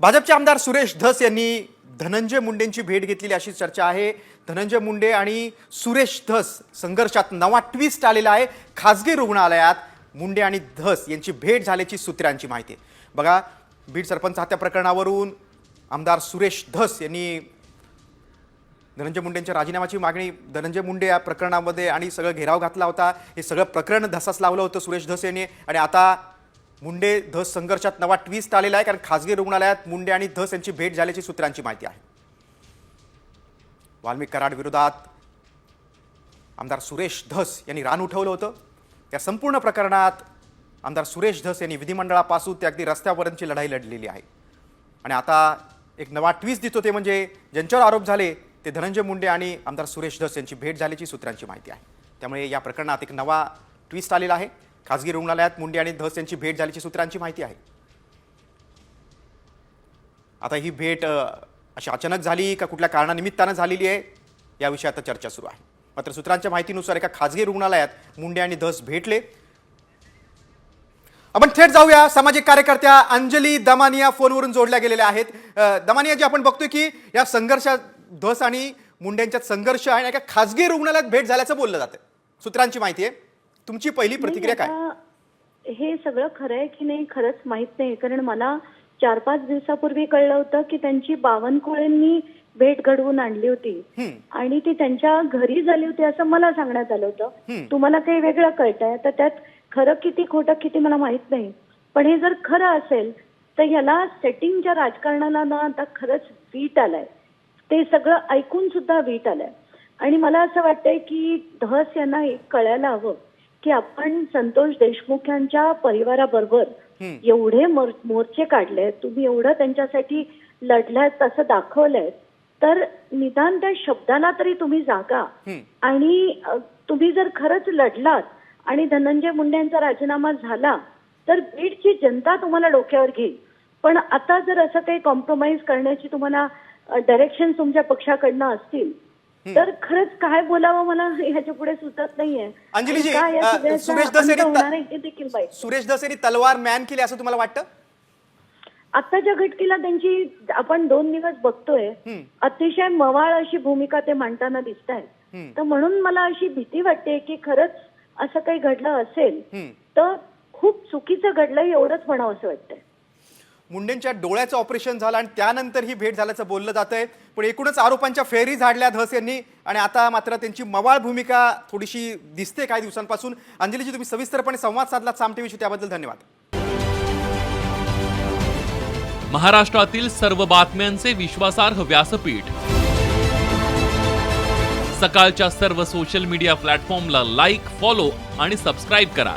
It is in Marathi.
भाजपचे आमदार सुरेश धस यांनी धनंजय मुंडेंची भेट घेतलेली अशी चर्चा आहे. धनंजय मुंडे आणि सुरेश धस संघर्षात नवा ट्विस्ट आलेला आहे. खासगी रुग्णालयात मुंडे आणि धस यांची भेट झाल्याची सूत्रांची माहिती आहे. बघा बीड सरपंच हत्या प्रकरणावरून आमदार सुरेश धस यांनी धनंजय मुंडेंच्या राजीनाम्याची मागणी धनंजय मुंडे या प्रकरणामध्ये आणि सगळं घेराव घातला होता. हे सगळं प्रकरण धसास लावलं होतं सुरेश धस यांनी. आणि आता मुंडे धस संघर्षात नवा ट्विस्ट आलेला आहे कारण खासगी रुग्णालयात मुंडे आणि धस यांची भेट झाल्याची सूत्रांची माहिती आहे. वाल्मिक कराड विरोधात आमदार सुरेश धस यांनी रान उठवलं होतं. या संपूर्ण प्रकरणात आमदार सुरेश धस यांनी विधिमंडळापासून ते अगदी रस्त्यापर्यंतची लढाई लढलेली आहे. आणि आता एक नवा ट्विस्ट दिसतो ते म्हणजे ज्यांच्यावर आरोप झाले ते धनंजय मुंडे आणि आमदार सुरेश धस यांची भेट झाल्याची सूत्रांची माहिती आहे. त्यामुळे या प्रकरणात एक नवा ट्विस्ट आलेला आहे. खासगी रुग्णालयात मुंडे आणि धस यांची भेट झाल्याची सूत्रांची माहिती आहे. आता ही भेट अशी अचानक झाली का कुठल्या कारणानिमित्तानं झालेली आहे याविषयी आता चर्चा सुरू आहे. मात्र सूत्रांच्या माहितीनुसार एका खासगी रुग्णालयात मुंडे आणि धस भेटले. आपण थेट जाऊया. सामाजिक कार्यकर्त्या अंजली दमानिया फोनवरून जोडल्या गेलेल्या आहेत. दमानिया जी आपण बघतोय की या संघर्षात धस आणि मुंड्यांच्यात संघर्ष आहे आणि एका खासगी रुग्णालयात भेट झाल्याचं बोललं जातं. सूत्रांची माहिती आहे. तुमची पहिली प्रतिक्रिया काय? हे सगळं खरं आहे की नाही खरंच माहीत नाही. कारण मला चार पाच दिवसापूर्वी कळलं होतं की त्यांची बावनकुळेंनी भेट घडवून आणली होती. आणि ती त्यांच्या घरी झाली होती असं मला सांगण्यात आलं. होतं. तुम्हाला काही वेगळं कळतंय? तर त्यात खरं किती खोटं किती मला माहीत नाही. पण हे जर खरं असेल तर ह्याला सेटिंगच्या राजकारणाला ना आता खरंच वीट आलाय. ते सगळं ऐकून सुद्धा वीट आलंय. आणि मला असं वाटतंय की धस यांना एक कळायला हवं. की आपण संतोष देशमुख यांच्या परिवाराबरोबर. एवढे मोर- मोर्चे काढले तुम्ही एवढं त्यांच्यासाठी लढलात असं दाखवलंय तर निदान त्या शब्दाला तरी तुम्ही जागा. आणि तुम्ही जर खरंच लढलात आणि धनंजय मुंडे यांचा राजीनामा झाला तर बीडची जनता तुम्हाला डोक्यावर घेईल पण आता जर असं काही कॉम्प्रोमाइज करण्याची तुम्हाला डायरेक्शन तुमच्या पक्षाकडनं असतील तर खरंच काय बोलावं मला ह्याच्या पुढे सुचत नाहीये अंजलीजी, आणि काय या अ, सगळ्याचा सुरेश अंत होणार आहे हे देखील नाही. सुरेश यांनी तलवार मॅन केली असं तुम्हाला वाटतं आत्ताच्या घटकेला त्यांची आपण दोन दिवस बघतोय हम्म. अतिशय मवाळ अशी भूमिका ते मांडताना दिसत हम्म. आहेत तर म्हणून मला अशी भीती वाटते की खरंच असं काही घडलं असेल हम्म. तर खूप चुकीचं घडलं एवढंच म्हणावं असं वाटतंय मुंडेंच्या डोळ्याचं ऑपरेशन झालं आणि त्यानंतर ही भेट झाल्याचं बोललं जात आहे पण एकूणच आरोपांच्या फेरी झाडल्या धस यांनी आणि आता मात्र त्यांची मवाळ भूमिका थोडीशी दिसते काही दिवसांपासून. अंजलीजी तुम्ही सविस्तरपणे संवाद साधला साम टीव्हीशी त्याबद्दल धन्यवाद. महाराष्ट्रातील सर्व बातम्यांचे विश्वासार्ह व्यासपीठ. सकाळच्या सर्व सोशल मीडिया प्लॅटफॉर्मला लाईक फॉलो आणि सबस्क्राईब करा.